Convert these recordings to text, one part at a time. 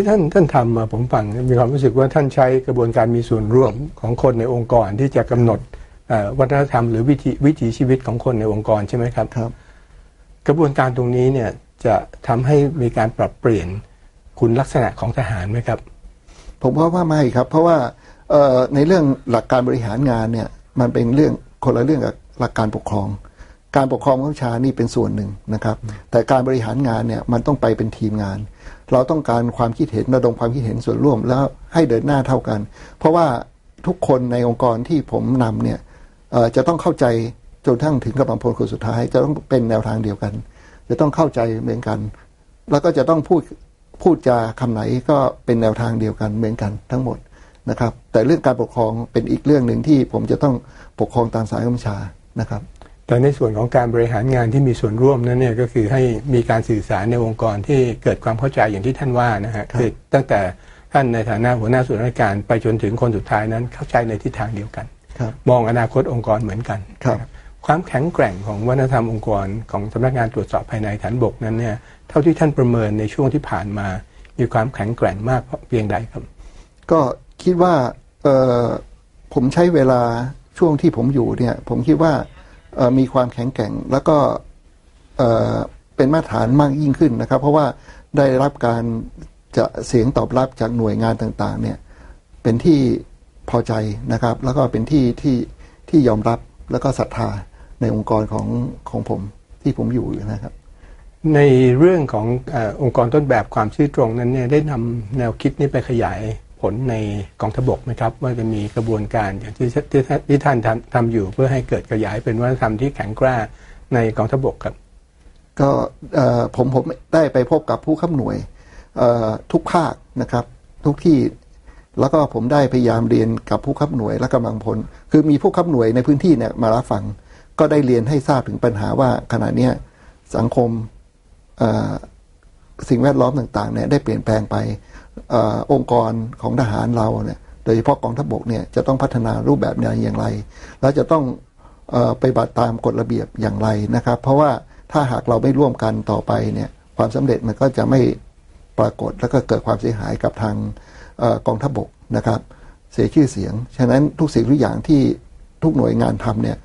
ที่ท่านท่านทำมาผมฟังมีความรู้สึกว่าท่านใช้กระบวนการมีส่วนร่วมของคนในองค์กรที่จะกำหนดวัฒนธรรมหรือวิถีวิถีชีวิตของคนในองค์กรใช่ไหมครับครับ กระบวนการตรงนี้เนี่ยจะทำให้มีการปรับเปลี่ยนคุณลักษณะของทหารไหมครับ ผมว่าว่าไม่ครับ เพราะว่าในเรื่องหลักการบริหารงานเนี่ยมันเป็นเรื่องคนละเรื่องกับหลักการปกครอง การปกครองของชานี่เป็นส่วนหนึ่งนะครับ แต่การบริหารงานเนี่ยมันต้องไปเป็นทีมงาน เราต้องการความคิดเห็นระดมความคิดเห็นส่วนร่วมแล้วให้เดินหน้าเท่ากัน เพราะว่าทุกคนในองค์กรที่ผมนำเนี่ยจะต้องเข้าใจจนทั้งถึงกำลังพลคนสุดท้าย จะต้องเป็นแนวทางเดียวกัน จะต้องเข้าใจเหมือนกัน แล้วก็จะต้องพูดพูดจาคำไหนก็เป็นแนวทางเดียวกันเหมือนกันทั้งหมดนะครับ แต่เรื่องการปกครองเป็นอีกเรื่องหนึ่งที่ผมจะต้องปกครองตามสายบัญชานะครับ แต่ในส่วนของการบริหารงานที่มีส่วนร่วมนั้นเนี่ยก็คือให้มีการสื่อสารในองค์กรที่เกิดความเข้าใจอย่างที่ท่านว่านะฮะคือตั้งแต่ท่านในฐานะหัวหน้าส่วนราชการไปจนถึงคนสุดท้ายนั้นเข้าใจในทิศทางเดียวกัน มองอนาคตองค์กรเหมือนกันความแข็งแกร่งของวัฒนธรรมองค์กรของสำนักงานตรวจสอบภายในฐานบกนั้นเนี่ยเท่าที่ท่านประเมินในช่วงที่ผ่านมา มีความแข็งแกร่งมากเพียงใดครับ ก็คิดว่าเออผมใช้เวลาช่วงที่ผมอยู่เนี่ยผมคิดว่า มีความแข็งแกร่ง แล้วก็เป็นมาตรฐานมากยิ่งขึ้นนะครับ เพราะว่าได้รับการจะเสียงตอบรับจากหน่วยงานต่างๆเนี่ยเป็นที่พอใจนะครับ แล้วก็เป็นที่ที่ที่ยอมรับแล้วก็ศรัทธาในองค์กรของของผมที่ผมอยู่นะครับ ในเรื่องของอองค์กรต้นแบบความซื่อตรงนั้นเนี่ยได้นำแนวคิดนี้ไปขยาย ผลในกองทบกไหมครับว่าจะมีกระบวนการอย่างที่ที่ท่านทำทำอยู่เพื่อให้เกิดขยายเป็นวัฒนธรรมที่แข็งกร้าในกองทบกครับ ก็ผมผมได้ไปพบกับผู้ขับหน่วยทุกภาคนะครับ ทุกที่แล้วก็ผมได้พยายามเรียนกับผู้ขับหน่วยและกำลังพล คือมีผู้ขับหน่วยในพื้นที่เนี่ยมารับฟัง ก็ได้เรียนให้ทราบถึงปัญหาว่าขณะนี้สังคมสิ่งแวดล้อมต่างๆเนี่ยได้เปลี่ยนแปลงไป อองค์กรของทหารเราเนี่ยโดยเฉพาะกองทัพบกเนี่ยจะต้องพัฒนารูปแบบนี้อย่างไร แล้วจะต้องอไปบัติตามกฎระเบียบอย่างไรนะครับ เพราะว่าถ้าหากเราไม่ร่วมกันต่อไปเนี่ยความสำเร็จมันก็จะไม่ปรากฏแล้วก็เกิดความเสียหายกับทางกองทัพบบกนะครับ เสียชื่อเสียง ฉะนั้นทุกสิ่งทุกอย่างที่ทุกหน่วยงานทำเนี่ย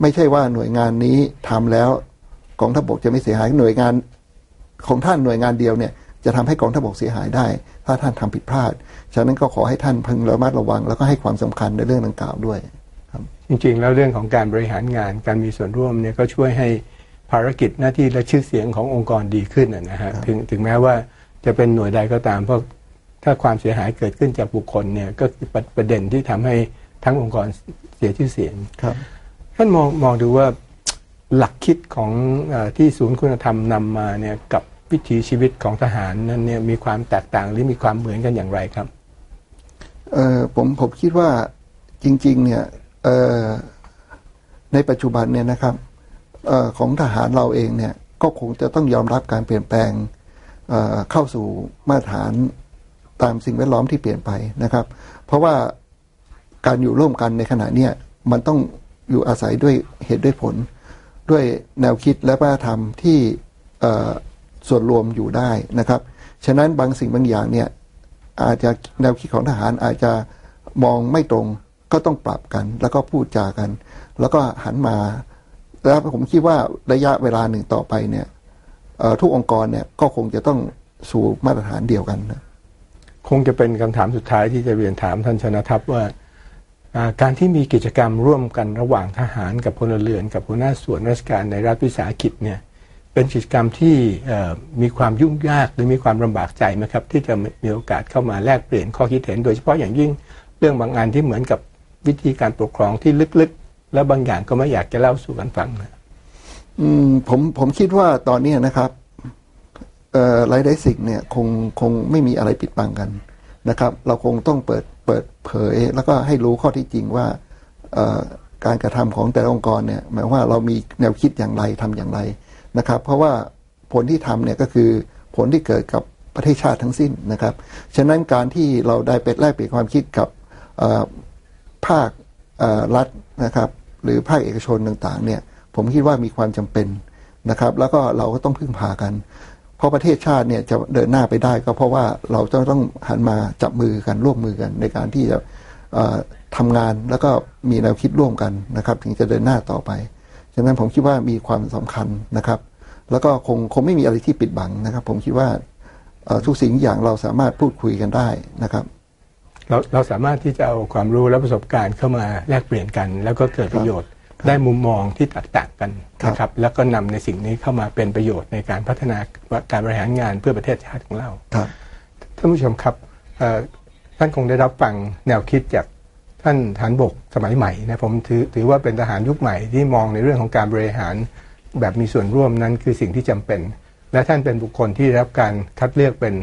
ไม่ใช่ว่าหน่วยงานนี้ทำแล้วกองทัพบบกจะไม่เสียหายหน่วยงานของท่านหน่วยงานเดียวเนี่ย จะทำให้กองทัพบบกเสียหายได้ ถ้าท่านทำผิดพลาด ฉะนั้นก็ขอให้ท่านพึงระมัดระวัง แล้วก็ให้ความสำคัญในเรื่องดังกล่าวด้วยครับจริงๆ แล้วเรื่องของการบริหารงานการมีส่วนร่วมเนี่ยก็ช่วยให้ภารกิจหน้าที่และชื่อเสียงขององค์กรดีขึ้นนะฮะถึงถึงแม้ว่าจะเป็นหน่วยใดก็ตามเพราะถ้าความเสียหายเกิดขึ้นจากบุคคลเนี่ยก็คือประเด็นที่ทำให้ทั้งองค์กรเสียชื่อเสียงครับท่านมองมองดูว่าหลักคิดของอที่ศูนย์คุณธรรมนำมาเนี่ยกับ วิถีชีวิตของทหารนั้นเนี่ยมีความแตกต่างหรือมีความเหมือนกันอย่างไรครับเออผมผมคิดว่าจริงๆเนี่ยเออในปัจจุบันเนี่ยนะครับออของทหารเราเองเนี่ยก็คงจะต้องยอมรับการเปลี่ยนแปลงเเข้าสู่มาตรฐานตามสิ่งแวดล้อมที่เปลี่ยนไปนะครับ เพราะว่าการอยู่ร่วมกันในขณะเนี้ยมันต้องอยู่อาศัยด้วยเหตุด้วยผล ด้วยแนวคิดและวัฒนธรรมที่ ส่วนรวมอยู่ได้นะครับ ฉะนั้นบางสิ่งบางอย่างเนี่ยอาจจะแนวคิดของทหารอาจจะมองไม่ตรงก็ต้องปรับกัน แล้วก็พูดจากัน แล้วก็หันมาแล้วผมคิดว่าระยะเวลาหนึ่งต่อไปเนี่ยทุกองค์กรเนี่ยก็คงจะต้องสู่มาตรฐานเดียวกันนะคงจะเป็นคำถามสุดท้ายที่จะเรียนถามท่านชนะทัพว่าการที่มีกิจกรรมร่วมกันระหว่างทหารกับพลเรือน กับหัวหน้าส่วนราชการในรัฐวิสาหกิจเนี่ย เป็นกิจกรรมที่มีความยุ่งยากหรือมีความลำบากใจไหมครับที่จะมีโอกาสเข้ามาแลกเปลี่ยนข้อคิดเห็น โดยเฉพาะอย่างยิ่งเรื่องบางงานที่เหมือนกับวิธีการปกครองที่ลึกๆ และบางอย่างก็ไม่อยากจะเล่าสู่กันฟังนะอืมผมผมคิดว่าตอนนี้นะครับเอ่อรายได้สิ่งเนี่ยคงคงไม่มีอะไรปิดบังกันนะครับ เราคงต้องเปิดเปิดเผย แล้วก็ให้รู้ข้อที่จริงว่าการกระทำของแต่ละองค์กรเนี่ยหมายว่าเรามีแนวคิดอย่างไรทำอย่างไร นะครับ เพราะว่าผลที่ทำเนี่ยก็คือผลที่เกิดกับประเทศชาติทั้งสิ้นนะครับ ฉะนั้นการที่เราได้เป็ดแลกเปลี่ยนความคิดกับภาครัฐนะครับ หรือภาคเอกชนต่างๆเนี่ยผมคิดว่ามีความจำเป็นนะครับ แล้วก็เราก็ต้องพึ่งพากัน เพราะประเทศชาติเนี่ยจะเดินหน้าไปได้ก็เพราะว่าเราจะต้องหันมาจับมือกันร่วมมือกัน ในการที่จะเอ่อทำงานแล้วก็มีแนวคิดร่วมกันนะครับ ถึงจะเดินหน้าต่อไป ฉะนั้นผมคิดว่ามีความสำคัญนะครับ แล้วก็คงคงไม่มีอะไรที่ปิดบังนะครับ ผมคิดว่าเอ่อทุกสิ่งทุกอย่างเราสามารถพูดคุยกันได้นะครับเราเราสามารถที่จะเอาความรู้และประสบการณ์เข้ามาแลกเปลี่ยนกัน แล้วก็เกิดประโยชน์ได้มุมมองที่แตกต่างกันครับนะครับ แล้วก็นำในสิ่งนี้เข้ามาเป็นประโยชน์ในการพัฒนาการบริหารงานเพื่อประเทศชาติของเราครับท่านผู้ชมครับเอ่อท่านคงได้รับฟังแนวคิดจาก ท่านฐานบกสมัยใหม่นะผมถือถือว่าเป็นทหารยุคใหม่ที่มองในเรื่องของการบริหารแบบมีส่วนร่วมนั้นคือสิ่งที่จำเป็น และท่านเป็นบุคคลที่ได้รับการคัดเลือกเป็น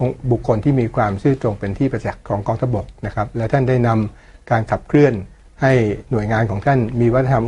องค์บุคคลที่มีความซื่อตรงเป็นที่ประจักษ์ของกองทัพบกนะครับ และท่านได้นำการขับเคลื่อนให้หน่วยงานของท่านมีวัฒนธรรม